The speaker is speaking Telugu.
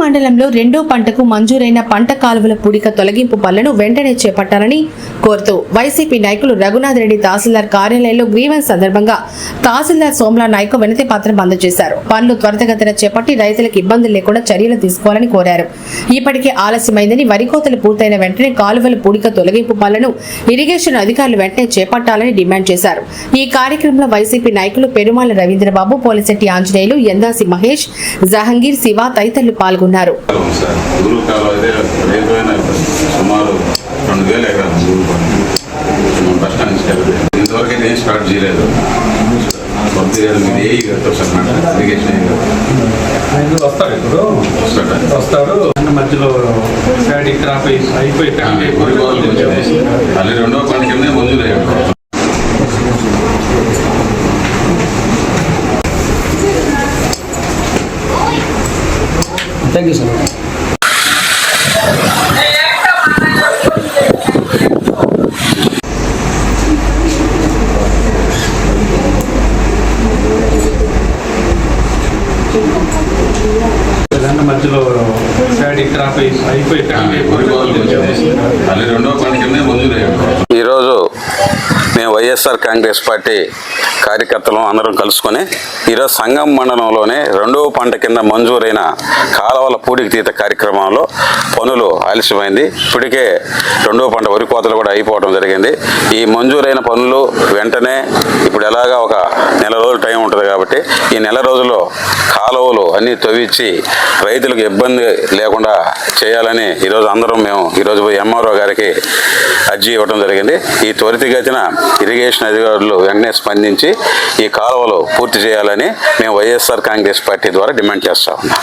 మండలంలో రెండో పంటకు మంజూరైన పంట కాలువల పూడిక తొలగింపు పనులను వెంటనే చేపట్టాలని కోరుతూ వైసీపీ నాయకులు రఘునాథ్ రెడ్డి తహసీల్దార్ కార్యాలయంలో గ్రీవెన్స్ సందర్భంగా తహసీల్దార్ సోమలా నాయక్ వినతి పత్రం అందజేశారు. పనులు త్వరితగతిన చేపట్టి రైతులకు ఇబ్బందులు లేకుండా చర్యలు తీసుకోవాలని కోరారు. ఇప్పటికే ఆలస్యమైందని వరికోతలు పూర్తయిన వెంటనే కాలువల పూడిక తొలగింపు పనులను ఇరిగేషన్ అధికారులు వెంటనే చేపట్టాలని డిమాండ్ చేశారు. ఈ కార్యక్రమంలో వైసీపీ నాయకులు పెరుమాల రవీంద్రబాబు పోలిశెట్టి ఆంజనేయులు ఎందాసి మహేష్ జహంగీర్ శివ తదితరులు పాల్గొన్నారు సార్ గురువు సుమారు రెండు అయితే స్టార్ట్ చేయలేదు సార్ వస్తారు ఇప్పుడు వస్తాడా? వస్తారు మధ్యలో అయిపోయి కానీ మళ్ళీ రెండో పంట థ్యాంక్ యూ సార్ మధ్యలో ప్యాడీ క్రాప్ అయి- అయిపోయి రెండో పంట కింద మంజూరు అయ్యాడు ఈరోజు మేము వైఎస్ఆర్ కాంగ్రెస్ పార్టీ కార్యకర్తలు అందరం కలుసుకొని ఈరోజు సంగం మండలంలోనే రెండవ పంట కింద మంజూరైన కాలవల పూడికి తీత కార్యక్రమంలో పనులు ఆలస్యమైంది. ఇప్పటికే రెండవ పంట వరి కోతలు కూడా అయిపోవడం జరిగింది. ఈ మంజూరైన పనులు వెంటనే ఇప్పుడు ఎలాగా ఒక నెల రోజులు టైం ఉంటుంది కాబట్టి ఈ నెల రోజుల్లో కాలువలు అన్నీ తవ్వించి రైతులకు ఇబ్బంది లేకుండా చేయాలని ఈరోజు అందరం మేము ఈరోజు ఎంఆర్ఓ గారికి అర్జీ ఇవ్వడం జరిగింది. ఈ త్వరితగతిన ఇరిగేషన్ అధికారులు వెంటనే స్పందించి ఈ కాలువలు పూర్తి చేయాలని మేము వైఎస్ఆర్ కాంగ్రెస్ పార్టీ ద్వారా డిమాండ్ చేస్తా ఉన్నాం.